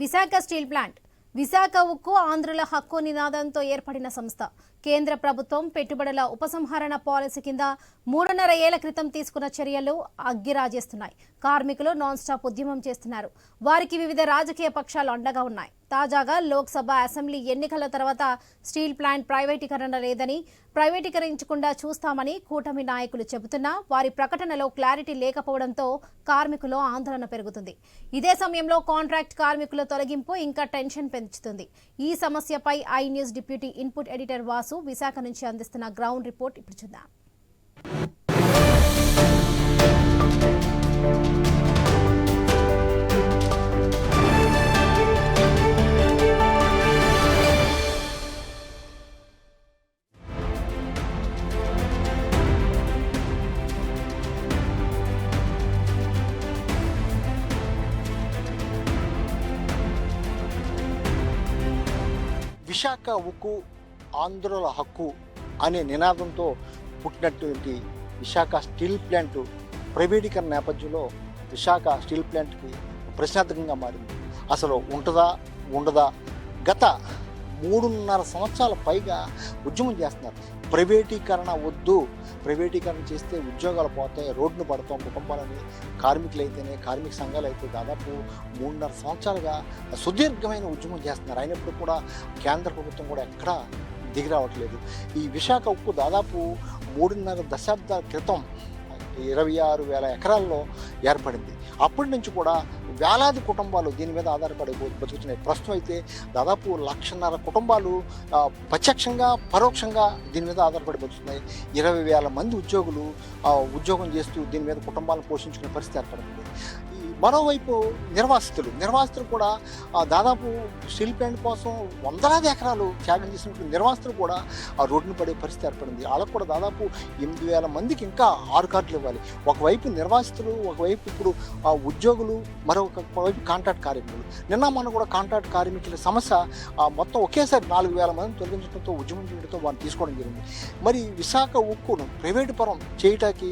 Visakha steel plant. Visakha ఉక్కు ఆంధ్రుల హక్కు నినాదంతో ఏర్పడిన సంస్థ. కేంద్ర ప్రభుత్వం పెట్టుబడుల ఉపసంహరణ పాలసీ కింద మూడున్నర ఏళ్ళ క్రితం తీసుకున్న చర్యలు అగ్గిరాజేస్తున్నాయి. కార్మికులు నాన్ స్టాప్ ఉద్యమం చేస్తున్నారు. వారికి వివిధ రాజకీయ పక్షాలు అండగా ఉన్నాయి. తాజాగా లోక్సభ అసెంబ్లీ ఎన్నికల తర్వాత స్టీల్ ప్లాంట్ ప్రైవేటీకరణ లేదని ప్రైవేటీకరించకుండా చూస్తామని కూటమి నాయకులు చెబుతున్నా వారి ప్రకటనలో క్లారిటీ లేకపోవడంతో కార్మికులు ఆందోళన పెరుగుతుంది. ఇదే సమయంలో కాంట్రాక్ట్ కార్మికుల తొలగింపు ఇంకా టెన్షన్ పెంచుతుంది. ఈ సమస్యపై I news deputy input editor Vasu Visakha నుంచి అందిస్తున్న గ్రౌండ్ రిపోర్ట్ ఇప్పుడు చూద్దాం. ఉక్కు ఆంధ్రుల హక్కు అనే నినాదంతో పుట్టినటువంటి విశాఖ స్టీల్ ప్లాంట్ ప్రైవేటీకరణ నేపథ్యంలో విశాఖ స్టీల్ ప్లాంట్కి ప్రశ్నార్థకంగా మారింది. అసలు ఉంటుందా ఉండదా? గత మూడున్నర సంవత్సరాల పైగా ఉద్యమం చేస్తున్నారు. ప్రైవేటీకరణ వద్దు ప్రైవేటీకరణ చేస్తే ఉద్యోగాలు పోతాయి రోడ్డును పడతాం కుటుంబాలని కార్మికులు అయితేనే కార్మిక సంఘాలు అయితే దాదాపు మూడున్నర సంవత్సరాలుగా సుదీర్ఘమైన ఉద్యమం చేస్తున్నారు. అయినప్పుడు కూడా కేంద్ర ప్రభుత్వం కూడా ఎక్కడా దిగిరావట్లేదు ఈ విశాఖ ఉక్కు దాదాపు మూడున్నర దశాబ్దాల క్రితం ఇరవై ఆరు వేల ఎకరాల్లో ఏర్పడింది. అప్పటి నుంచి కూడా వేలాది కుటుంబాలు దీని మీద ఆధారపడి బతుకుతున్నాయి. ప్రస్తుతం అయితే దాదాపు లక్షన్నర కుటుంబాలు ప్రత్యక్షంగా పరోక్షంగా దీని మీద ఆధారపడి బతుకుతున్నాయి. ఇరవై వేల మంది ఉద్యోగులు ఉద్యోగం చేస్తూ దీని మీద కుటుంబాలను పోషించుకునే పరిస్థితి ఏర్పడింది మరోవైపు నిర్వాసితులు. నిర్వాసితులు కూడా దాదాపు స్టీల్ ప్లాంట్ కోసం వందలాది ఎకరాలు త్యాగం చేసినటువంటి నిర్వాసితులు కూడా ఆ రోడ్డును పడే పరిస్థితి ఏర్పడింది. వాళ్ళకు కూడా దాదాపు ఎనిమిది వేల మందికి ఇంకా ఆరు కార్డులు ఇవ్వాలి. ఒకవైపు నిర్వాసితులు ఒకవైపు ఇప్పుడు ఆ, ఉద్యోగులు మరొక వైపు కాంట్రాక్ట్ కార్మికులు. నిన్న మొన్న కూడా కాంట్రాక్ట్ కార్మికుల సమస్య ఆ, మొత్తం ఒకేసారి నాలుగు వేల మంది తొలగించడంతో ఉద్యమం చేయడంతో వారిని తీసుకోవడం జరిగింది. మరి విశాఖ ఉక్కును ప్రైవేటు పరం చేయటానికి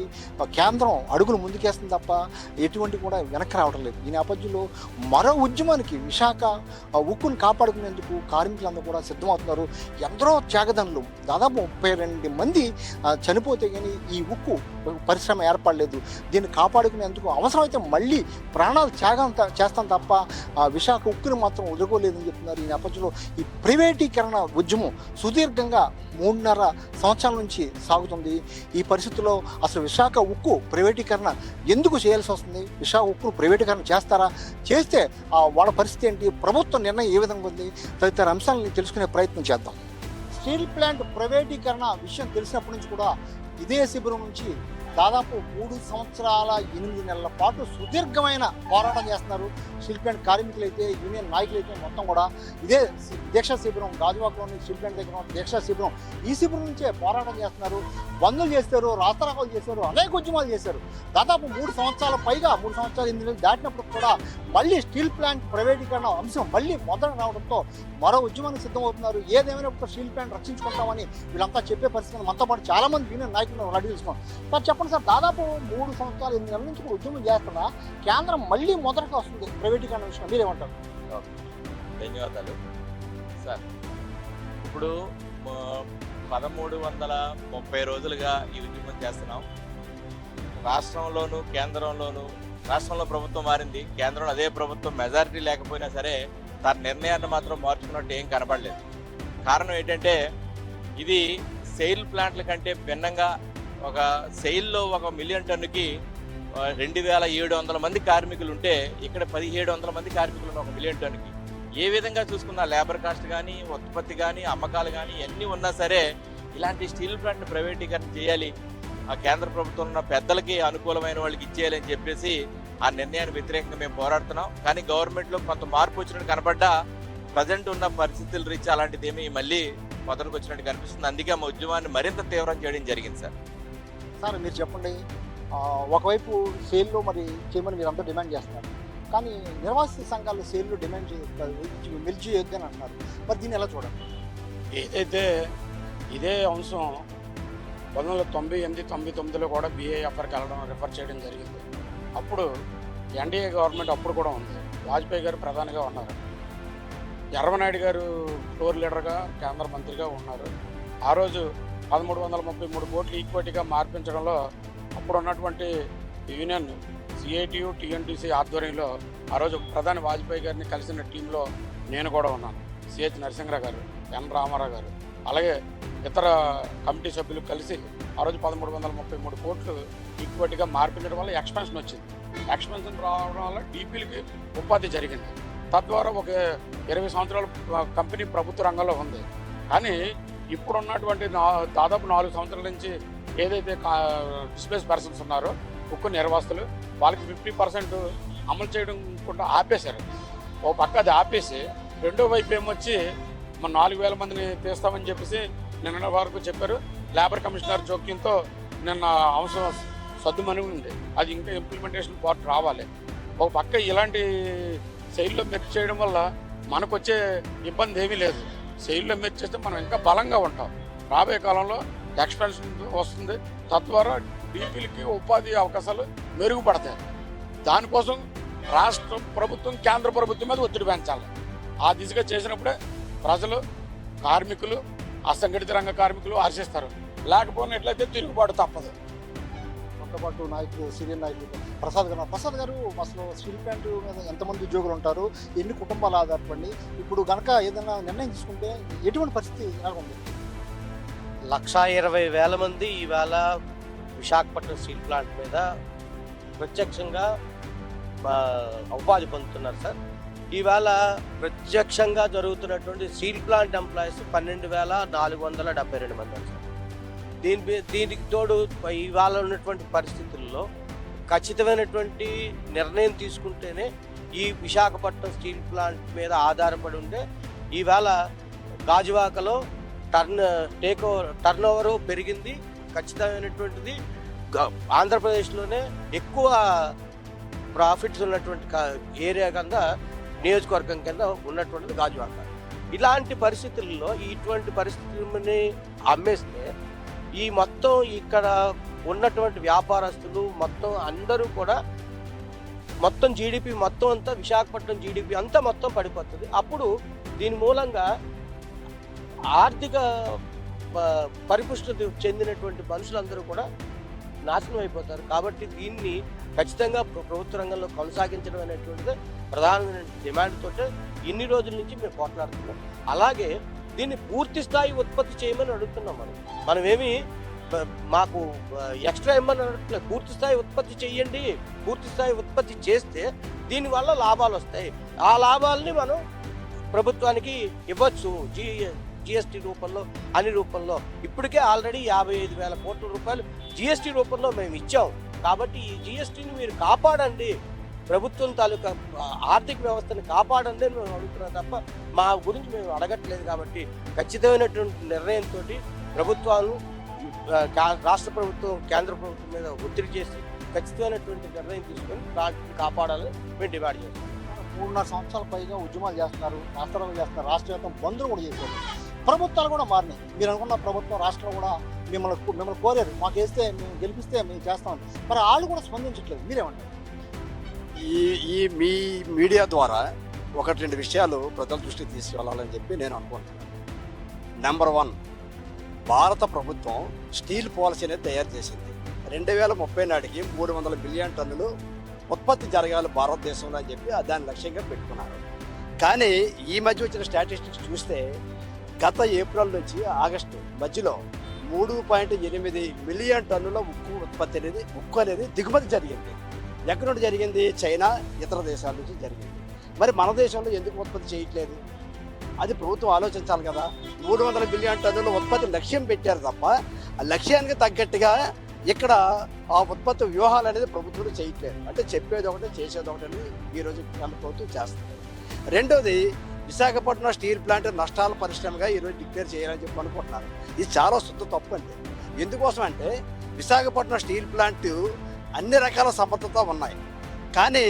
కేంద్రం అడుగులు ముందుకేస్తుంది తప్ప ఎటువంటి కూడా వెనక్కి రావడం లేదు. ఈ నేపథ్యంలో మరో ఉద్యమానికి విశాఖ ఉక్కును కాపాడుకునేందుకు కార్మికులందరూ కూడా సిద్ధమవుతున్నారు. ఎందరో త్యాగదనులు దాదాపు ముప్పై రెండు మంది చనిపోతే కానీ ఈ ఉక్కు పరిశ్రమ ఏర్పడలేదు. దీన్ని కాపాడుకునేందుకు అవసరమైతే మళ్ళీ ప్రాణాలు త్యాగం త- చేస్తాం తప్ప ఆ విశాఖ ఉక్కుని మాత్రం వదులుకోలేదని చెప్తున్నారు. ఈ నేపథ్యంలో ఈ ప్రైవేటీకరణ ఉద్యమం సుదీర్ఘంగా మూడున్నర సంవత్సరాల నుంచి సాగుతుంది. ఈ పరిస్థితుల్లో అసలు విశాఖ ఉక్కు ప్రైవేటీకరణ ఎందుకు చేయాల్సి వస్తుంది? విశాఖ ఉక్కును ప్రైవేటీకరణ చేస్తారా? చేస్తే వాళ్ళ పరిస్థితి ఏంటి? ప్రభుత్వం నిర్ణయం ఏ విధంగా ఉంది? తదితర అంశాలను తెలుసుకునే ప్రయత్నం చేద్దాం. స్టీల్ ప్లాంట్ ప్రైవేటీకరణ విషయం తెలిసినప్పటి నుంచి కూడా ఇదే శిబిరం నుంచి దాదాపు మూడు సంవత్సరాల ఎనిమిది నెలల పాటు సుదీర్ఘమైన పోరాటం చేస్తున్నారు స్టీల్ ప్లాంట్ కార్మికులు అయితే యూనియన్ నాయకులు అయితే మొత్తం కూడా. ఇదే దీక్ష దీక్షా శిబిరం గాజువాకలోని స్టీల్ ప్లాంట్ దగ్గర దీక్ష దీక్షా శిబిరం. ఈ శిబిరం నుంచే పోరాటం చేస్తున్నారు. బంధులు చేస్తారు రాస్తారాకాలు చేశారు అనేక ఉద్యమాలు చేశారు. దాదాపు మూడు సంవత్సరాల పైగా మూడు సంవత్సరాలు ఎనిమిది నెలలు దాటినప్పుడు కూడా మళ్ళీ స్టీల్ ప్లాంట్ ప్రైవేటీకరణ అంశం మళ్ళీ మొదట రావడంతో మరో ఉద్యమానికి సిద్ధమవుతున్నారు. ఏదేమైనా ఒక స్టీల్ ప్లాంట్ రక్షించుకుంటామని వీళ్ళంతా చెప్పే పరిస్థితి మనతో పాటు చాలా మంది యూనియన్ నాయకులు రెడీ చేసుకున్నాం సార్ చెప్పండి. సార్ దాదాపు మూడు సంవత్సరాలు ఎనిమిది నెలల నుంచి కూడా ఉద్యమం చేస్తున్నా కేంద్రం మళ్ళీ మొదటగా వస్తుంది ప్రైవేటీకరణ విషయం మీరేమంటారు? ధన్యవాదాలు. సార్ ఇప్పుడు పదమూడు వందల ముప్పై రోజులుగా ఈ ఉద్యమం చేస్తున్నాం. రాష్ట్రంలోను కేంద్రంలోను రాష్ట్రంలో ప్రభుత్వం మారింది. కేంద్రంలో అదే ప్రభుత్వం మెజారిటీ లేకపోయినా సరే తన నిర్ణయాన్ని మాత్రం మార్చుకున్నట్టు ఏం కనబడలేదు. కారణం ఏంటంటే ఇది సెయిల్ ప్లాంట్ల కంటే భిన్నంగా ఒక సెయిల్లో ఒక మిలియన్ టన్నుకి రెండు వేల ఏడు వందల మంది కార్మికులు ఉంటే ఇక్కడ పదిహేడు వందల మంది కార్మికులు ఉన్న ఒక మిలియన్ టన్నుకి. ఏ విధంగా చూసుకున్నా లేబర్ కాస్ట్ కానీ ఉత్పత్తి కానీ అమ్మకాలు కానీ అన్నీ ఉన్నా సరే ఇలాంటి స్టీల్ ప్లాంట్ ప్రైవేటీకరణ చేయాలి. ఆ కేంద్ర ప్రభుత్వం ఉన్న పెద్దలకి అనుకూలమైన వాళ్ళకి ఇచ్చేయాలి అని చెప్పేసి ఆ నిర్ణయానికి వ్యతిరేకంగా మేము పోరాడుతున్నాం. కానీ గవర్నమెంట్లో కొంత మార్పు వచ్చినట్టు కనబడ్డా ప్రజెంట్ ఉన్న పరిస్థితుల రీత్యా అలాంటిది ఏమీ మళ్ళీ మొదటికి వచ్చినట్టు కనిపిస్తుంది. అందుకే మా ఉద్యమాన్ని మరింత తీవ్రం చేయడం జరిగింది సార్. సార్ మీరు చెప్పండి. ఒకవైపు సేల్లో మరి చేయమని మీరు అంతా డిమాండ్ చేస్తున్నారు కానీ నిర్వాసిత సంఘాలు సేల్లో డిమాండ్ చేయ మిల్చి అని అంటున్నారు. మరి దీన్ని ఎలా చూడండి ఏదైతే ఇదే అంశం పంతొమ్మిది వందల తొంభై ఎనిమిది తొంభై తొమ్మిదిలో కూడా బీఏఎఫ్ఆర్కి వెళ్ళడం రిఫర్ చేయడం జరిగింది. అప్పుడు ఎన్డీఏ గవర్నమెంట్ అప్పుడు కూడా ఉంది. వాజ్పేయి గారు ప్రధానిగా ఉన్నారు. ఎర్రమనాయుడు గారు ఫ్లోర్ లీడర్గా కేంద్ర మంత్రిగా ఉన్నారు. ఆ రోజు పదమూడు వందల ముప్పై మూడు కోట్లు ఈక్విటీగా మార్పించడంలో అప్పుడు ఉన్నటువంటి యూనియన్ సిఐటియు టీఎన్టీసీ ఆధ్వర్యంలో ఆ రోజు ప్రధాని వాజ్పేయి గారిని కలిసిన టీంలో నేను కూడా ఉన్నాను. సిహెచ్ నరసింహరావు గారు ఎన్ రామారావు గారు అలాగే ఇతర కమిటీ సభ్యులు కలిసి ఆ రోజు పదమూడు వందల ముప్పై మూడు కోట్లు ఈక్విటీగా మార్పించడం వల్ల ఎక్స్పెన్షన్ వచ్చింది. ఎక్స్పెన్షన్ రావడం వల్ల డీపీలకి ఉపాధి జరిగింది. తద్వారా ఒక ఇరవై సంవత్సరాల కంపెనీ ప్రభుత్వ రంగంలో ఉంది. కానీ ఇప్పుడు ఉన్నటువంటి దాదాపు నాలుగు సంవత్సరాల నుంచి ఏదైతే డిస్ప్లేస్ పర్సన్స్ ఉన్నారో ఉక్కు నిర్వాసులు వాళ్ళకి ఫిఫ్టీ పర్సెంట్ అమలు చేయడం కూడా ఆపేశారు. ఓ పక్క అది ఆపేసి రెండో వైపు ఏమొచ్చి మన నాలుగు వేల మందిని తీస్తామని చెప్పేసి నిన్న వరకు చెప్పారు. లేబర్ కమిషనర్ జోక్యంతో నిన్న అవసరం సద్దుమని ఉంది. అది ఇంకా ఇంప్లిమెంటేషన్ పార్ట్ రావాలి. ఒక పక్క ఇలాంటి శైలిలో మెర్చి చేయడం వల్ల మనకు వచ్చే ఇబ్బంది ఏమీ లేదు. శైలిలో మీరు చేస్తే మనం ఇంకా బలంగా ఉంటాం. రాబోయే కాలంలో ఎక్స్పెన్షన్ వస్తుంది. తద్వారా డీపీలకి ఉపాధి అవకాశాలు మెరుగుపడతాయి. దానికోసం రాష్ట్రం ప్రభుత్వం కేంద్ర ప్రభుత్వం మీద ఒత్తిడి పెంచాలి. ఆ దిశగా చేసినప్పుడే ప్రజలు కార్మికులు అసంఘటిత రంగ కార్మికులు హర్షిస్తారు లేకపోయినట్లయితే తిరుగుబాటు తప్పదు. మనతో పాటు నాయకులు సీనియర్ నాయకులు ప్రసాద్ గారు. ప్రసాద్ గారు అసలు స్టీల్ ప్లాంట్ మీద ఎంతమంది ఉద్యోగులు ఉంటారు? ఎన్ని కుటుంబాలు ఆధారపడి? ఇప్పుడు గనక ఏదైనా నిర్ణయం తీసుకుంటే ఎటువంటి పరిస్థితి ఎలా ఉంది లక్షా ఇరవై వేల మంది ఈవేళ విశాఖపట్నం స్టీల్ ప్లాంట్ మీద ప్రత్యక్షంగా ఉపాధి పొందుతున్నారు సార్. ఈవేళ ప్రత్యక్షంగా జరుగుతున్నటువంటి స్టీల్ ప్లాంట్ ఎంప్లాయీస్ పన్నెండు వేల నాలుగు వందల డెబ్బై రెండు మంది దీని దీనికి తోడు ఇవాళ ఉన్నటువంటి పరిస్థితుల్లో ఖచ్చితమైనటువంటి నిర్ణయం తీసుకుంటేనే ఈ విశాఖపట్నం స్టీల్ ప్లాంట్ మీద ఆధారపడి ఉంటే ఈవేళ గాజువాకలో turn take over turn over పెరిగింది. ఖచ్చితమైనటువంటిది ఆంధ్రప్రదేశ్లోనే ఎక్కువ ప్రాఫిట్స్ ఉన్నటువంటి ఏరియా కింద నియోజకవర్గం కింద ఉన్నటువంటిది గాజువాక. ఇలాంటి పరిస్థితుల్లో ఇటువంటి పరిస్థితులని అమ్మేస్తే ఈ మొత్తం ఇక్కడ ఉన్నటువంటి వ్యాపారస్తులు మొత్తం అందరూ కూడా మొత్తం జీడిపి మొత్తం అంతా విశాఖపట్నం జీడిపి అంతా మొత్తం పడిపోతుంది. అప్పుడు దీని మూలంగా ఆర్థిక ప- చెందినటువంటి మనుషులందరూ కూడా నాశనం అయిపోతారు. కాబట్టి దీన్ని ఖచ్చితంగా ప్రభుత్వ రంగంలో కొనసాగించడం అనేటువంటిది ప్రధానమైన డిమాండ్ తోటే ఇన్ని రోజుల నుంచి మేము పోట్లాడుతున్నాం. అలాగే దీన్ని పూర్తి స్థాయి ఉత్పత్తి చేయమని అడుగుతున్నాం మనం. మనమేమి మాకు ఎక్స్ట్రా ఇమ్మని అడగట్లేదు పూర్తి స్థాయి ఉత్పత్తి చేయండి పూర్తి స్థాయి ఉత్పత్తి చేస్తే దీనివల్ల లాభాలు వస్తాయి. ఆ లాభాలని మనం ప్రభుత్వానికి ఇవ్వచ్చు. జీ జిఎస్టీ రూపంలో అన్ని రూపంలో. ఇప్పటికే ఆల్రెడీ యాభై ఐదు వేల కోట్ల రూపాయలు జిఎస్టీ రూపంలో మేము ఇచ్చాం. కాబట్టి ఈ జిఎస్టీని మీరు కాపాడండి. ప్రభుత్వం తాలూకా ఆర్థిక వ్యవస్థను కాపాడండి మేము అడుగుతున్నాం తప్ప మా గురించి మేము అడగట్లేదు కాబట్టి ఖచ్చితమైనటువంటి నిర్ణయంతో ప్రభుత్వాలు రాష్ట్ర ప్రభుత్వం కేంద్ర ప్రభుత్వం మీద ఒత్తిడి చేసి ఖచ్చితమైనటువంటి నిర్ణయం తీసుకొని వాటిని కాపాడాలని మేము డిమాండ్ చేస్తాం మూడున్నర సంవత్సరాల పైగా ఉద్యమాలు చేస్తున్నారు రాష్ట్రాలు చేస్తున్నారు రాష్ట్ర వ్యాప్తం బంధువులు కూడా చేశారు. ప్రభుత్వాలు కూడా మారినాయి. మీరు అనుకున్న ప్రభుత్వం రాష్ట్రం కూడా మిమ్మల్ని మిమ్మల్ని కోరారు. మాకు వేస్తే మేము గెలిపిస్తే మేము చేస్తామని. మరి వాళ్ళు కూడా స్పందించట్లేదు. మీరేమంటారు? ఈ ఈ మీ మీడియా ద్వారా ఒకటి రెండు విషయాలు ప్రజల దృష్టికి తీసుకెళ్ళాలని చెప్పి నేను అనుకుంటున్నాను. నెంబర్ వన్ భారత ప్రభుత్వం స్టీల్ పాలసీ అనేది తయారు చేసింది. రెండు వేల ముప్పై నాటికి మూడు వందల బిలియన్ టన్నులు ఉత్పత్తి జరగాలి భారతదేశంలో అని చెప్పి దాన్ని లక్ష్యంగా పెట్టుకున్నారు. కానీ ఈ మధ్య వచ్చిన స్టాటిస్టిక్స్ చూస్తే గత ఏప్రిల్ నుంచి ఆగస్టు మధ్యలో మూడు పాయింట్ ఎనిమిది మిలియన్ టన్నుల ఉక్కు ఉత్పత్తి అనేది ఉక్కు అనేది దిగుమతి జరిగింది. ఎక్కడ నుండి జరిగింది చైనా ఇతర దేశాల నుంచి జరిగింది. మరి మన దేశంలో ఎందుకు ఉత్పత్తి చేయట్లేదు? అది ప్రభుత్వం ఆలోచించాలి కదా. మూడు వందల బిలియన్ టన్నుల ఉత్పత్తి లక్ష్యం పెట్టారు తప్ప ఆ లక్ష్యానికి తగ్గట్టుగా ఇక్కడ ఆ ఉత్పత్తి వ్యూహాలు అనేది ప్రభుత్వం చేయట్లేదు. అంటే చెప్పేది ఒకటి చేసేది ఒకటి అనేది ఈరోజు కేంద్ర ప్రభుత్వం చేస్తుంది. రెండోది విశాఖపట్నం స్టీల్ ప్లాంట్ నష్టాల పరిశ్రమగా ఈరోజు డిక్లేర్ చేయాలని చెప్పి అనుకుంటున్నారు. ఇది చాలా శుద్ధ తప్పు అండి. ఎందుకోసం అంటే విశాఖపట్నం స్టీల్ ప్లాంట్ అన్ని రకాల సమర్థత ఉన్నాయి. కానీ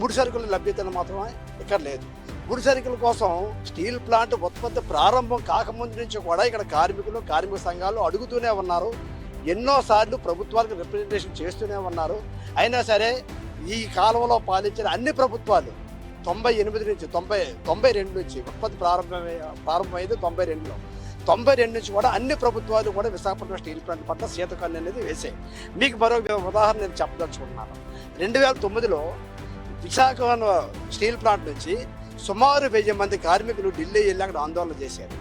ముడి సరుకుల లభ్యతను మాత్రమే ఇక్కడ లేదు. ముడి సరుకుల కోసం స్టీల్ ప్లాంట్ ఉత్పత్తి ప్రారంభం కాకముందు నుంచి కూడా ఇక్కడ కార్మికులు కార్మిక సంఘాలు అడుగుతూనే ఉన్నారు. ఎన్నోసార్లు ప్రభుత్వాలకు రిప్రజెంటేషన్ చేస్తూనే ఉన్నారు. అయినా సరే ఈ కాలంలో పాలించిన అన్ని ప్రభుత్వాలు తొంభై ఎనిమిది నుంచి తొంభై తొంభై రెండు నుంచి ఉత్పత్తి ప్రారంభమై ప్రారంభమైంది తొంభై రెండులో. తొంభై రెండు నుంచి కూడా అన్ని ప్రభుత్వాలు కూడా విశాఖపట్నం స్టీల్ ప్లాంట్ పట్ల సీతకన్ను అనేది వేసాయి మీకు మరో ఉదాహరణ నేను చెప్పదలుచుకుంటున్నాను. రెండు వేల తొమ్మిదిలో విశాఖ స్టీల్ ప్లాంట్ నుంచి సుమారు వెయ్యి మంది కార్మికులు ఢిల్లీ వెళ్ళి అక్కడ ఆందోళన చేశారు.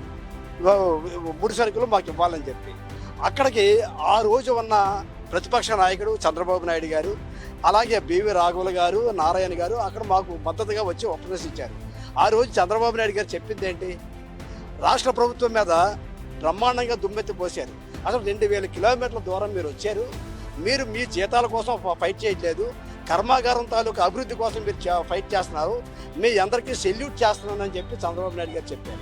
ముడి సరుకులు మాకు ఇవ్వాలని చెప్పి. అక్కడికి ఆ రోజు ఉన్న ప్రతిపక్ష నాయకుడు చంద్రబాబు నాయుడు గారు అలాగే బివి రాఘవులు గారు నారాయణ గారు అక్కడ మాకు మద్దతుగా వచ్చి ఉపదేశించారు ఆ రోజు చంద్రబాబు నాయుడు గారు చెప్పింది ఏంటి? రాష్ట్ర ప్రభుత్వం మీద బ్రహ్మాండంగా దుమ్మెత్తి పోశారు. అసలు రెండు వేల కిలోమీటర్ల దూరం మీరు వచ్చారు. మీరు మీ జీతాల కోసం ఫ- ఫైట్ చేయట్లేదు. కర్మాగారం తాలూకు అభివృద్ధి కోసం మీరు చే- ఫైట్ చేస్తున్నారు. మీ అందరికీ సెల్యూట్ చేస్తున్నానని చెప్పి చంద్రబాబు నాయుడు గారు చెప్పారు.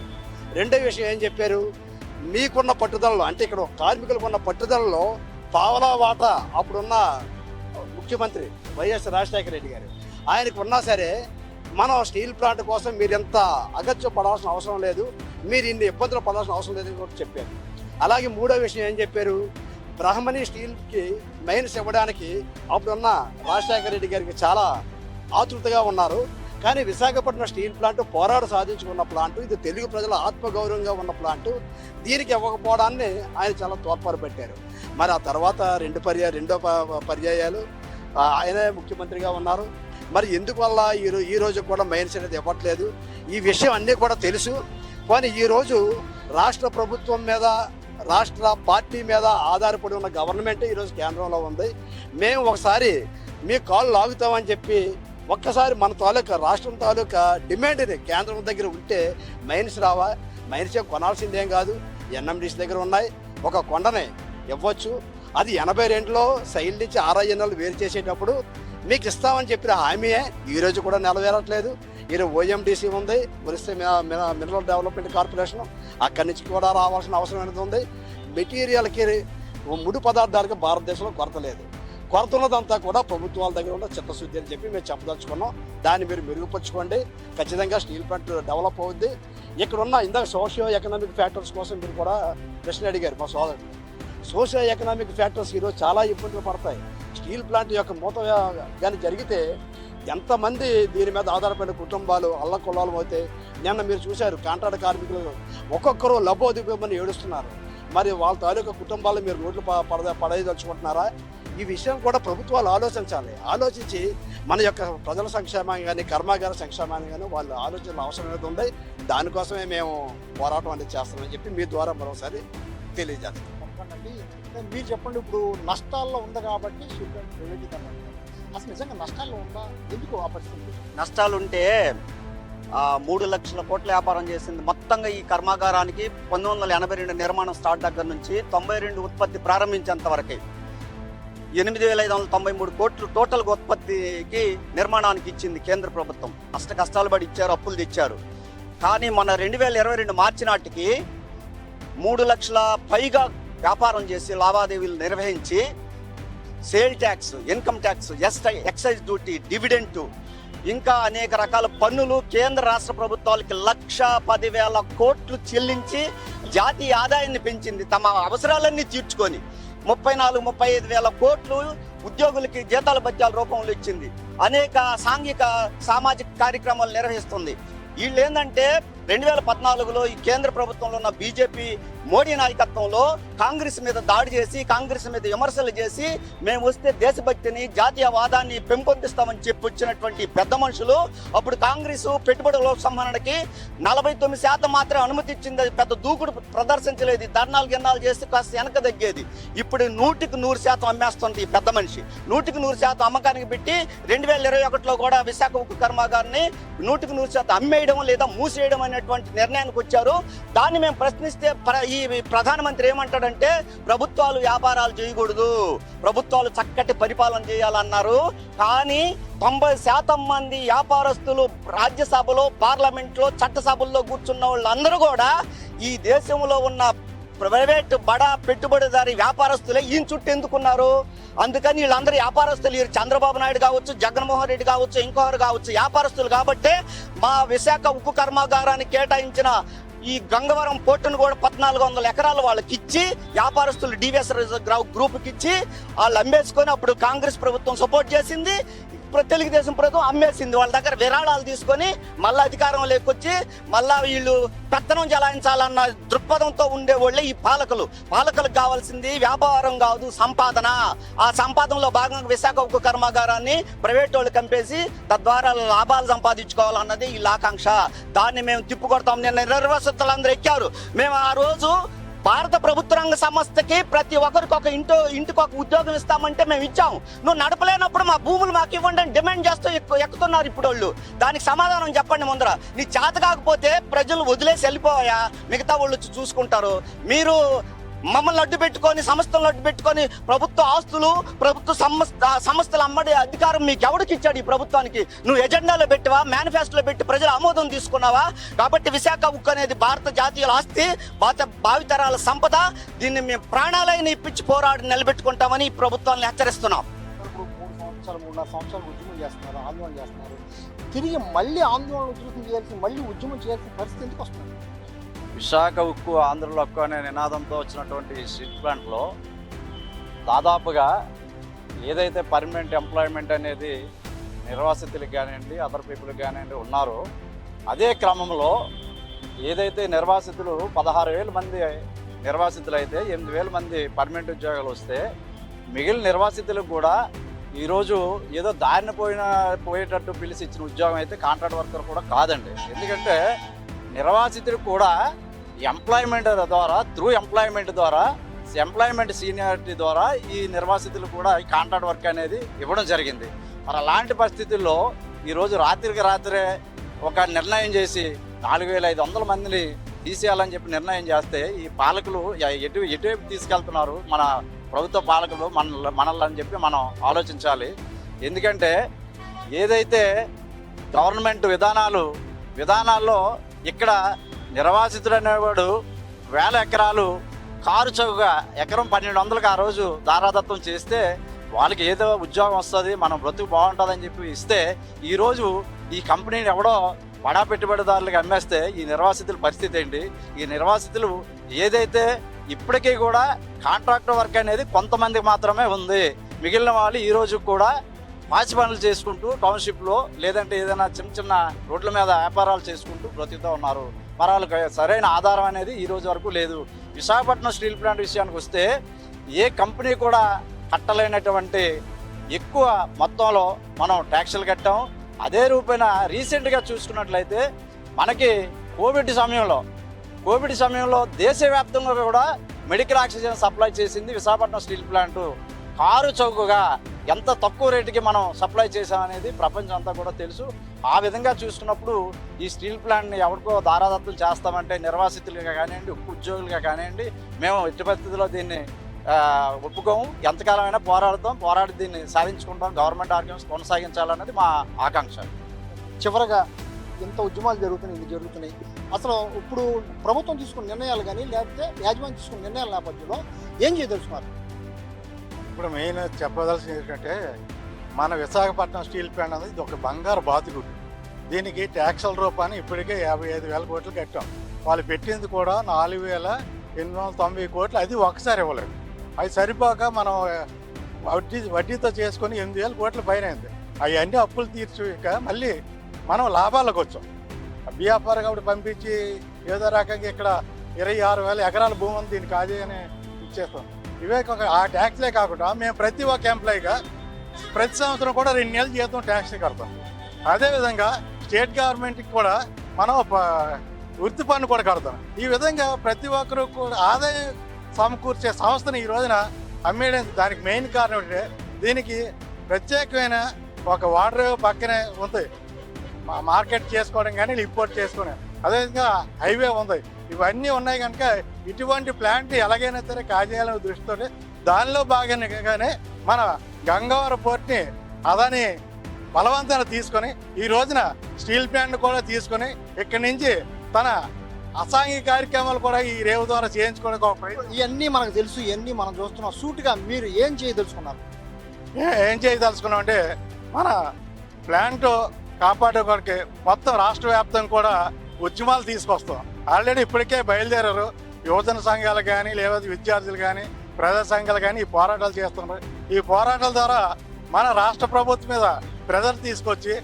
రెండో విషయం ఏం చెప్పారు? మీకున్న పట్టుదలలో అంటే ఇక్కడ కార్మికులకు ఉన్న పట్టుదలలో పావలా వాట అప్పుడున్న ముఖ్యమంత్రి వైఎస్ రాజశేఖర రెడ్డి గారు. ఆయనకు ఉన్నా సరే మనం స్టీల్ ప్లాంట్ కోసం మీరు ఎంత అగత్యం పడాల్సిన అవసరం లేదు. మీరు ఇన్ని ఇబ్బందులు పడాల్సిన అవసరం లేదని కూడా చెప్పారు. అలాగే మూడో విషయం ఏం చెప్పారు? బ్రహ్మణి స్టీల్కి మెయిన్స్ ఇవ్వడానికి అప్పుడున్న రాజశేఖర రెడ్డి గారికి చాలా ఆతృతగా ఉన్నారు. కానీ విశాఖపట్నం స్టీల్ ప్లాంట్ పోరాట సాధించుకున్న ప్లాంట్ ఇది తెలుగు ప్రజల ఆత్మగౌరవంగా ఉన్న ప్లాంట్. దీనికి ఇవ్వకపోవడాన్ని ఆయన చాలా తోడ్పాటు పెట్టారు. మరి ఆ తర్వాత రెండు పర్యా రెండో ప- పర్యాయాలు ఆయనే ముఖ్యమంత్రిగా ఉన్నారు. మరి ఎందువల్ల ఈ ఈ రోజు కూడా మైన్స్ అనేది ఇవ్వట్లేదు? ఈ విషయం అన్నీ కూడా తెలుసు. కానీ ఈరోజు రాష్ట్ర ప్రభుత్వం మీద రాష్ట్ర పార్టీ మీద ఆధారపడి ఉన్న గవర్నమెంట్ ఈరోజు కేంద్రంలో ఉంది. మేము ఒకసారి మీ కాళ్ళు లాగుతామని చెప్పి ఒక్కసారి మన తాలూకా రాష్ట్రం తాలూకా డిమాండ్ని కేంద్రం దగ్గర ఉంటే మైన్స్ రావా? మైన్స్ కొనాల్సిందేం కాదు. ఎన్ఎండిసి దగ్గర ఉన్నాయి. ఒక కొండని ఇవ్వచ్చు. అది ఎనభై రెండులో శైలి నుంచి ఆర్ఐఎన్ఎల్ వేరు చేసేటప్పుడు మీకు ఇస్తామని చెప్పిన హామీయే ఈరోజు కూడా నెలవేరట్లేదు. ఈరోజు ఓఎండిసి ఉంది. వరిస్తే మినరల్ డెవలప్మెంట్ కార్పొరేషన్ అక్కడి నుంచి కూడా రావాల్సిన అవసరం అనేది ఉంది. మెటీరియల్కి ముడి పదార్థాలకు భారతదేశంలో కొరత లేదు. కొరత ఉన్నదంతా కూడా ప్రభుత్వాల దగ్గర ఉన్న చిత్తశుద్ధి అని చెప్పి మేము చెప్పదలుచుకున్నాం. దాన్ని మీరు మెరుగుపరచుకోండి. ఖచ్చితంగా స్టీల్ ప్లాంట్ డెవలప్ అవుద్ది. ఇక్కడున్న ఇందాక సోషియో ఎకనామిక్ ఫ్యాక్టర్స్ కోసం మీరు కూడా ప్రశ్న అడిగారు మా సోదరుడు. సోషియో ఎకనామిక్ ఫ్యాక్టర్స్ ఈరోజు చాలా ఇబ్బందులు పడతాయి. స్టీల్ ప్లాంట్ యొక్క మూత కానీ జరిగితే ఎంతమంది దీని మీద ఆధారపడిన కుటుంబాలు అల్లకొల్లాలు అవుతాయి నిన్న మీరు చూశారు కాంట్రాక్ట్ కార్మికులు ఒక్కొక్కరు లబోదిబ్బమని ఏడుస్తున్నారు. మరి వాళ్ళ తాలూకా కుటుంబాలు మీరు రోడ్లు పడ పడేదలుచుకుంటున్నారా ఈ విషయం కూడా ప్రభుత్వాలు ఆలోచించాలి. ఆలోచించి మన యొక్క ప్రజల సంక్షేమం కానీ కర్మాగార సంక్షేమాన్ని కానీ వాళ్ళు ఆలోచనలు అవసరం అనేది ఉంది దానికోసమే మేము పోరాటం అనేది చేస్తామని చెప్పి మీ ద్వారా మరోసారి తెలియజేస్తాం తప్పకుండా మీరు చెప్పండి ఇప్పుడు నష్టాల్లో ఉంది కాబట్టి ప్రైవేటీకరణ అసలు నిజంగా నష్టాల్లో ఉందా? ఎందుకు ఆ పరిస్థితి? నష్టాలుంటే మూడు లక్షల కోట్ల వ్యాపారం చేసింది మొత్తంగా ఈ కర్మాగారానికి పంతొమ్మిది వందల ఎనభై రెండు నిర్మాణం స్టార్ట్ దగ్గర నుంచి తొంభై రెండు ఉత్పత్తి ప్రారంభించేంత వరకు. ఎనిమిది వేల ఐదు వందల తొంభై మూడు కోట్లు టోటల్ ఉత్పత్తికి నిర్మాణానికి ఇచ్చింది కేంద్ర ప్రభుత్వం. అష్ట కష్టాలు పడి ఇచ్చారు అప్పులు తెచ్చారు. కానీ మన రెండు వేల ఇరవై రెండు మార్చి నాటికి మూడు లక్షల పైగా వ్యాపారం చేసి లావాదేవీలు నిర్వహించి సేల్ ట్యాక్స్ ఇన్కమ్ ట్యాక్స్ ఎస్టై ఎక్సైజ్ డ్యూటీ డివిడెంట్ ఇంకా అనేక రకాల పన్నులు కేంద్ర రాష్ట్ర ప్రభుత్వాలకి లక్ష పదివేల కోట్లు చెల్లించి జాతీయ ఆదాయాన్ని పెంచింది. తమ అవసరాలన్నీ తీర్చుకొని ముప్పై నాలుగు ముప్పై ఐదు వేల కోట్లు ఉద్యోగులకి జీతాల బత్యాల రూపంలో ఇచ్చింది. అనేక సాంఘిక సామాజిక కార్యక్రమాలు నిర్వహిస్తుంది. వీళ్ళు ఏంటంటే రెండు వేల పద్నాలుగులో ఈ కేంద్ర ప్రభుత్వంలో ఉన్న బీజేపీ మోడీ నాయకత్వంలో కాంగ్రెస్ మీద దాడి చేసి కాంగ్రెస్ మీద విమర్శలు చేసి మేము వస్తే దేశభక్తిని జాతీయవాదాన్ని పెంపొందిస్తామని చెప్పి వచ్చినటువంటి పెద్ద మనుషులు అప్పుడు కాంగ్రెస్ పెట్టుబడుల సంహరణకి నలభై తొమ్మిది శాతం మాత్రం అనుమతి ఇచ్చింది. అది పెద్ద దూకుడు ప్రదర్శించలేదు. ధర్నాలు గిన్నాలు చేస్తే కాస్త వెనక తగ్గేది. ఇప్పుడు నూటికి నూరు శాతం అమ్మేస్తుంది ఈ పెద్ద మనిషి. నూటికి నూరు శాతం అమ్మకానికి పెట్టి రెండు వేల ఇరవై ఒకటిలో కూడా విశాఖ ఉక్కు కర్మాగారిని నూటికి నూరు శాతం అమ్మేయడం లేదా మూసేయడం అనేటువంటి నిర్ణయానికి వచ్చారు. దాన్ని మేము ప్రశ్నిస్తే ఈ ప్రధానమంత్రి ఏమంటాడంటే ప్రభుత్వాలు వ్యాపారాలు చేయకూడదు. ప్రభుత్వాలు చక్కటి పరిపాలన చేయాలన్నారు. కానీ తొంభై శాతం మంది వ్యాపారస్తులు రాజ్యసభలో పార్లమెంట్లో చట్టసభల్లో కూర్చున్న వాళ్ళందరూ కూడా ఈ దేశంలో ఉన్న ప్రైవేట్ బడా పెట్టుబడిదారి వ్యాపారస్తులే ఈయన చుట్టూ ఎందుకున్నారు? అందుకని వీళ్ళందరూ వ్యాపారస్తులు. వీరు చంద్రబాబు నాయుడు కావచ్చు జగన్మోహన్ రెడ్డి కావచ్చు ఇంకొకరు కావచ్చు వ్యాపారస్తులు కాబట్టే మా విశాఖ ఉక్కు కర్మాగారానికి కేటాయించిన ఈ గంగవరం పోర్టును కూడా పద్నాలుగు వందల ఎకరాలు వాళ్ళకి ఇచ్చి వ్యాపారస్తులు డివిఎస్ గ్రూప్కి ఇచ్చి వాళ్ళు అమ్మేసుకొని అప్పుడు కాంగ్రెస్ ప్రభుత్వం సపోర్ట్ చేసింది. తెలుగుదేశం ప్రభుత్వం అమ్మేసింది. వాళ్ళ దగ్గర విరాళాలు తీసుకొని మళ్ళీ అధికారం లేకొచ్చి మళ్ళా వీళ్ళు పెత్తనం జలాయించాలన్న దృక్పథంతో ఉండేవాళ్ళే ఈ పాలకులు. పాలకులకు కావాల్సింది వ్యాపారం కాదు సంపాదన. ఆ సంపాదనలో భాగంగా విశాఖ ఉక్కు కర్మాగారాన్ని ప్రైవేట్ వాళ్ళు కంపేసి తద్వారా లాభాలు సంపాదించుకోవాలన్నది వీళ్ళ ఆకాంక్ష. దాన్ని మేము తిప్పుకొడతాం. నిన్న నిర్వసతులందరూ ఎక్కారు. మేము ఆ రోజు భారత ప్రభుత్వ రంగ సంస్థకి ప్రతి ఒక్కరికి ఒక ఇంటో ఇంటికి ఒక ఉద్యోగం ఇస్తామంటే మేము ఇచ్చాం. నువ్వు నడపలేనప్పుడు మా భూములు మాకు ఇవ్వండి అని డిమాండ్ చేస్తూ ఎక్కుతున్నారు ఇప్పుడు వాళ్ళు. దానికి సమాధానం చెప్పండి ముందర. నీ చేత కాకపోతే ప్రజలు వదిలేసి వెళ్ళిపోయా మిగతా వాళ్ళు చూసుకుంటారు. మీరు మమ్మల్ని అడ్డు పెట్టుకొని సంస్థలను అడ్డు పెట్టుకొని ప్రభుత్వ ఆస్తులు ప్రభుత్వ సంస్థ సంస్థలు అమ్మడే అధికారం మీకు ఎవరికి ఇచ్చాడు ఈ ప్రభుత్వానికి? నువ్వు ఎజెండాలో పెట్టివా? మేనిఫెస్టోలో పెట్టి ప్రజల ఆమోదం తీసుకున్నావా? కాబట్టి విశాఖ ఉక్కు అనేది భారత జాతీయ ఆస్తి భారత భావితరాల సంపద. దీన్ని మేము ప్రాణాలైన ఇప్పించి పోరాడి నిలబెట్టుకుంటామని ఈ ప్రభుత్వాన్ని హెచ్చరిస్తున్నాం. ఇప్పుడు మూడు సంవత్సరాలు మూడున్నర సంవత్సరాలు ఉద్యమం చేస్తున్నారు ఆందోళన చేస్తున్నారు. తిరిగి మళ్ళీ ఆందోళన ఉధృతం చేయాల్సి మళ్ళీ ఉద్యమం చేయాల్సిన పరిస్థితి ఎందుకు వస్తుంది? విశాఖ ఉక్కు ఆంధ్రలో ఉక్కు అనే నినాదంతో వచ్చినటువంటి స్ట్రీట్ ప్లాంట్లో దాదాపుగా ఏదైతే పర్మనెంట్ ఎంప్లాయ్మెంట్ అనేది నిర్వాసితులకు కానివ్వండి అదర్ పీపుల్కి కానివ్వండి ఉన్నారో అదే క్రమంలో ఏదైతే నిర్వాసితులు పదహారు వేల మంది నిర్వాసితులు అయితే ఎనిమిది వేల మంది పర్మనెంట్ ఉద్యోగాలు వస్తే మిగిలిన నిర్వాసితులకు కూడా ఈరోజు ఏదో దారిన పోయిన పోయేటట్టు పిలిచి ఇచ్చిన ఉద్యోగం అయితే కాంట్రాక్ట్ వర్కర్ కూడా కాదండి. ఎందుకంటే నిర్వాసితులు కూడా ఎంప్లాయ్మెంట్ ద్వారా త్రూ ఎంప్లాయ్మెంట్ ద్వారా ఎంప్లాయ్మెంట్ సీనియారిటీ ద్వారా ఈ నిర్వాసితులు కూడా ఈ కాంట్రాక్ట్ వర్క్ అనేది ఇవ్వడం జరిగింది. మరి అలాంటి పరిస్థితుల్లో ఈరోజు రాత్రికి రాత్రే ఒక నిర్ణయం చేసి నాలుగు వేల ఐదు వందల మందిని తీసేయాలని చెప్పి నిర్ణయం చేస్తే ఈ పాలకులు ఎటు ఎటువైపు తీసుకెళ్తున్నారు? మన ప్రభుత్వ పాలకులు మన మనల్ని అని చెప్పి మనం ఆలోచించాలి. ఎందుకంటే ఏదైతే గవర్నమెంట్ విధానాలు విధానాల్లో ఇక్కడ నిర్వాసితుడు అనేవాడు వేల ఎకరాలు కారు చౌకగా ఎకరం పన్నెండు వందలకు ఆ రోజు దారాదత్తం చేస్తే వాళ్ళకి ఏదో ఉద్యోగం వస్తుంది మనం బ్రతుకు బాగుంటుందని చెప్పి ఇస్తే ఈరోజు ఈ కంపెనీని ఎవడో బడా పెట్టుబడిదారులకు అమ్మేస్తే ఈ నిర్వాసితుల పరిస్థితి ఏంటి? ఈ నిర్వాసితులు ఏదైతే ఇప్పటికీ కూడా కాంట్రాక్టర్ వర్క్ అనేది కొంతమందికి మాత్రమే ఉంది. మిగిలిన వాళ్ళు ఈ కూడా మార్చి పనులు చేసుకుంటూ టౌన్షిప్లో లేదంటే ఏదైనా చిన్న చిన్న రోడ్ల మీద వ్యాపారాలు చేసుకుంటూ బ్రతుకుతూ ఉన్నారు. మరి వాళ్ళకి సరైన ఆధారం అనేది ఈ రోజు వరకు లేదు. విశాఖపట్నం స్టీల్ ప్లాంట్ విషయానికి వస్తే ఏ కంపెనీ కూడా కట్టలేనటువంటి ఎక్కువ మొత్తంలో మనం ట్యాక్సులు కట్టాం. అదే రూపేణ రీసెంట్గా చూసుకున్నట్లయితే మనకి కోవిడ్ సమయంలో కోవిడ్ సమయంలో దేశవ్యాప్తంగా కూడా మెడికల్ ఆక్సిజన్ సప్లై చేసింది విశాఖపట్నం స్టీల్ ప్లాంటు. కారు చౌకగా ఎంత తక్కువ రేటుకి మనం సప్లై చేసామనేది ప్రపంచం అంతా కూడా తెలుసు. ఆ విధంగా చూసుకున్నప్పుడు ఈ స్టీల్ ప్లాంట్ని ఎవరికో దారాదత్తం చేస్తామంటే నిర్వాసితులుగా కానివ్వండి ఉద్యోగులుగా కానివ్వండి మేము ఎట్టి పరిస్థితుల్లో దీన్ని ఆ, ఒప్పుకోము. ఎంతకాలమైనా పోరాడతాం పోరాడి దీన్ని సాధించుకుంటాం గవర్నమెంట్ ఆర్గ్యుమెంట్స్ కొనసాగించాలన్నది మా ఆకాంక్ష. చివరగా ఎంత ఉద్యమాలు జరుగుతున్నాయి ఇన్ని జరుగుతున్నాయి. అసలు ఇప్పుడు ప్రభుత్వం తీసుకున్న నిర్ణయాలు కానీ లేకపోతే యాజమాన్యం తీసుకున్న నిర్ణయాల నేపథ్యంలో ఏం చేయదలుచుకున్నారు? ఇప్పుడు మెయిన్ చెప్పదలసింది ఏంటంటే మన విశాఖపట్నం స్టీల్ ప్లాంట్ అనేది ఇది ఒక బంగారు బాతుకుడు దీనికి ట్యాక్సుల రూపాన్ని ఇప్పటికే యాభై ఐదు వేల కోట్లు కట్టాం. వాళ్ళు పెట్టింది కూడా నాలుగు వేల ఎనిమిది వందల తొంభై కోట్లు. అది ఒకసారి ఇవ్వలేదు. అది సరిపోక మనం వడ్డీ వడ్డీతో చేసుకొని ఎనిమిది వేల కోట్ల పైన అయింది. అవన్నీ అప్పులు తీర్చాక మళ్ళీ మనం లాభాలకు వచ్చాం. బీఆర్ఆర్ కాబట్టి పంపించి ఏదో రకంగా ఇక్కడ ఇరవై ఆరు వేల ఎకరాల భూమి ఉంది దీనికి అదే అని ఇచ్చేస్తాం. ఇవే ఆ ట్యాక్స్లే కాకుండా మేము ప్రతి ఒక్క ఎంప్లాయీగా ప్రతి సంవత్సరం కూడా రెండు నెలల జీతం ట్యాక్స్ని కడతాం. అదేవిధంగా స్టేట్ గవర్నమెంట్కి కూడా మనం వృత్తి పన్ను కూడా కడతాం. ఈ విధంగా ప్రతి ఒక్కరు కూడా ఆదాయం సమకూర్చే సంస్థను ఈ రోజున అమ్మేయడం దానికి మెయిన్ కారణం ఏంటంటే దీనికి ప్రత్యేకమైన ఒక వాటర్ పక్కనే ఉంది. మా మార్కెట్ చేసుకోవడం కానీ ఇంపోర్ట్ చేసుకోవడం. అదేవిధంగా హైవే ఉంది. ఇవన్నీ ఉన్నాయి కనుక ఇటువంటి ప్లాంట్ ఎలాగైనా సరే కాజేయాలనే దృష్టితో దానిలో భాగంగానే మన గంగవరం పోర్ట్ని అదాని బలవంతాన్ని తీసుకొని ఈ రోజున స్టీల్ ప్లాంట్ కూడా తీసుకొని ఇక్కడి నుంచి తన అసాంఘిక కార్యక్రమాలు కూడా ఈ రేవు ద్వారా చేయించుకోవడానికి ఒక ప్రయత్నం ఇవన్నీ మనకు తెలుసు ఇవన్నీ మనం చూస్తున్నాం. సూటిగా మీరు ఏం చేయదలుచుకున్నారు? ఏ- చేయదలుచుకున్నాం అంటే మన ప్లాంట్ కాపాడుకోవడానికి మొత్తం రాష్ట్ర వ్యాప్తంగా కూడా ఉద్యమాలు తీసుకొస్తాం. ఆల్రెడీ ఇప్పటికే బయలుదేరారు. యువజన సంఘాలు కానీ లేదా విద్యార్థులు కానీ ప్రజా సంఘాలు కానీ ఈ పోరాటాలు చేస్తున్నారు. ఈ పోరాటాల ద్వారా మన రాష్ట్ర ప్రభుత్వం మీద ప్రెజర్ తీసుకొచ్చి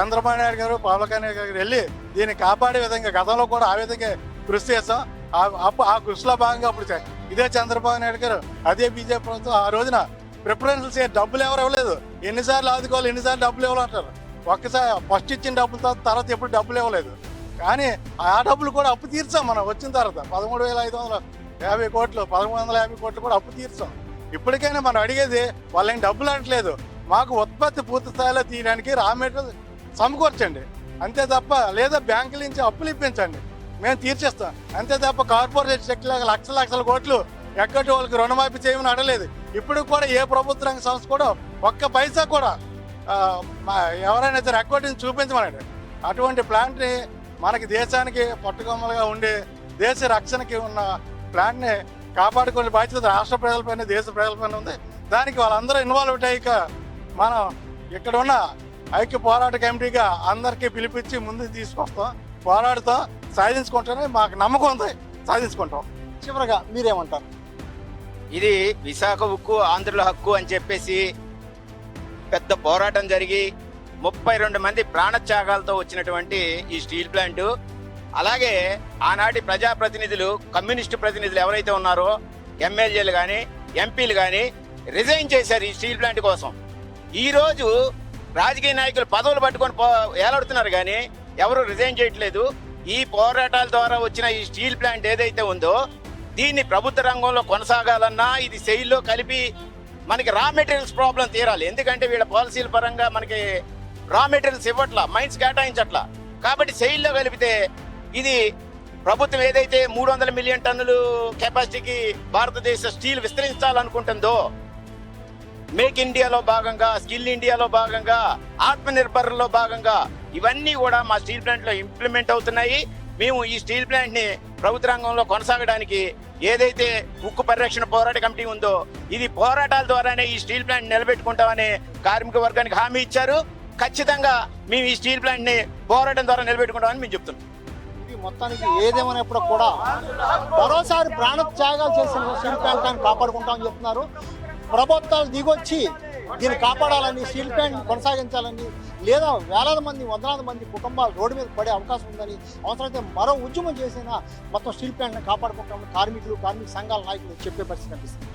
చంద్రబాబు నాయుడు గారు పవన్ కళ్యాణ్ గారు వెళ్ళి దీన్ని కాపాడే విధంగా గతంలో కూడా ఆ విధంగా కృషి చేస్తాం ఆ- అప్పు- ఆ కృషిలో భాగంగా అప్పుడు ఇదే చంద్రబాబు నాయుడు గారు అదే బీజేపీ ప్రభుత్వం ఆ రోజున ప్రిఫరెన్సెస్ డబ్బులు ఎవరు ఇవ్వలేదు. ఎన్నిసార్లు ఆదుకోవాలి ఎన్నిసార్లు డబ్బులు ఇవ్వాలంటారు. ఒక్కసారి ఫస్ట్ ఇచ్చిన డబ్బులతో తర్వాత ఎప్పుడు డబ్బులు ఇవ్వలేదు. కానీ ఆ డబ్బులు కూడా అప్పు తీర్చాం మనం వచ్చిన తర్వాత. పదమూడు వేల ఐదు వందల యాభై కోట్లు పదమూడు వందల యాభై కోట్లు కూడా అప్పు తీర్చాం. ఇప్పటికైనా మనం అడిగేది వాళ్ళని డబ్బులు అనట్లేదు. మాకు ఉత్పత్తి పూర్తి స్థాయిలో తీయడానికి రా మెటీరియల్ సమకూర్చండి. అంతే తప్ప లేదా బ్యాంకుల నుంచి అప్పులు ఇప్పించండి. మేము తీర్చేస్తాం. అంతే తప్ప కార్పొరేట్ సెక్టర్ లక్ష లక్షల కోట్లు ఎక్కటి వాళ్ళకి రుణమాఫీ చేయమని అడగలేదు. ఇప్పుడు కూడా ఏ ప్రభుత్వ రంగ సంస్థ కూడా ఒక్క పైసా కూడా మా ఎవరైనా సరే ఎక్విటీని చూపించమనండి. అటువంటి ప్లాంట్ని మనకి దేశానికి పట్టుకొమ్మలుగా ఉండి దేశ రక్షణకి ఉన్న ప్లాన్ని కాపాడుకునే బాధ్యత రాష్ట్ర ప్రజలపైన దేశ ప్రజలపైన ఉంది. దానికి వాళ్ళందరూ ఇన్వాల్వ్ అయ్యాక మనం ఇక్కడ ఉన్న ఐక్య పోరాట కమిటీగా అందరికీ పిలిపించి ముందుకు తీసుకొస్తాం పోరాడుతాం సాధించుకుంటానే మాకు నమ్మకం ఉంది. సాధించుకుంటాం. చివరగా మీరేమంటారు? ఇది విశాఖ ఉక్కు ఆంధ్రుల హక్కు అని చెప్పేసి పెద్ద పోరాటం జరిగి ముప్పై రెండు మంది ప్రాణత్యాగాలతో వచ్చినటువంటి ఈ స్టీల్ ప్లాంట్. అలాగే ఆనాటి ప్రజాప్రతినిధులు కమ్యూనిస్టు ప్రతినిధులు ఎవరైతే ఉన్నారో ఎమ్మెల్యేలు కానీ ఎంపీలు కానీ రిజైన్ చేశారు ఈ స్టీల్ ప్లాంట్ కోసం. ఈరోజు రాజకీయ నాయకులు పదవులు పట్టుకొని పో ఏలాడుతున్నారు కానీ ఎవరు రిజైన్ చేయట్లేదు. ఈ పోరాటాల ద్వారా వచ్చిన ఈ స్టీల్ ప్లాంట్ ఏదైతే ఉందో దీన్ని ప్రభుత్వ రంగంలో కొనసాగాలన్నా ఇది సెయిల్లో కలిపి మనకి రా మెటీరియల్స్ ప్రాబ్లం తీరాలి. ఎందుకంటే వీళ్ళ పాలసీల పరంగా మనకి రా మెటీరియల్స్ ఇవ్వట్లా మైన్స్ కేటాయించట్లా. కాబట్టి సెయిల్లో కలిపితే ఇది ప్రభుత్వం ఏదైతే మూడు వందల మిలియన్ టన్నులు కెపాసిటీకి భారతదేశ స్టీల్ విస్తరించాలనుకుంటుందో మేక్ ఇండియాలో భాగంగా స్కిల్ ఇండియాలో భాగంగా ఆత్మ నిర్భర్లో భాగంగా ఇవన్నీ కూడా మా స్టీల్ ప్లాంట్లో ఇంప్లిమెంట్ అవుతున్నాయి. మేము ఈ స్టీల్ ప్లాంట్ని ప్రభుత్వ రంగంలో కొనసాగడానికి ఏదైతే ఉక్కు పరిరక్షణ పోరాట కమిటీ ఉందో ఇది పోరాటాల ద్వారానే ఈ స్టీల్ ప్లాంట్ నిలబెట్టుకుంటామని కార్మిక వర్గానికి హామీ ఇచ్చారు. ఖచ్చితంగా మేము ఈ స్టీల్ ప్లాంట్ని పోరాటం ద్వారా నిలబెట్టుకుంటామని మేము చెప్తున్నాం. ఇది మొత్తానికి ఏదేమైనప్పుడు కూడా మరోసారి ప్రాణ త్యాగాలు చేసిన స్టీల్ ప్లాంట్ కాపాడుకుంటామని చెప్తున్నారు. ప్రభుత్వాలు దిగొచ్చి దీన్ని కాపాడాలని స్టీల్ ప్లాంట్ కొనసాగించాలని లేదా వేలాది మంది వందలాది మంది కుటుంబాలు రోడ్డు మీద పడే అవకాశం ఉందని అవసరమైతే మరో ఉద్యమం చేసినా మొత్తం స్టీల్ ప్లాంట్ని కాపాడుకుంటామని కార్మికులు కార్మిక సంఘాల నాయకులు చెప్పే పరిస్థితి కనిపిస్తుంది.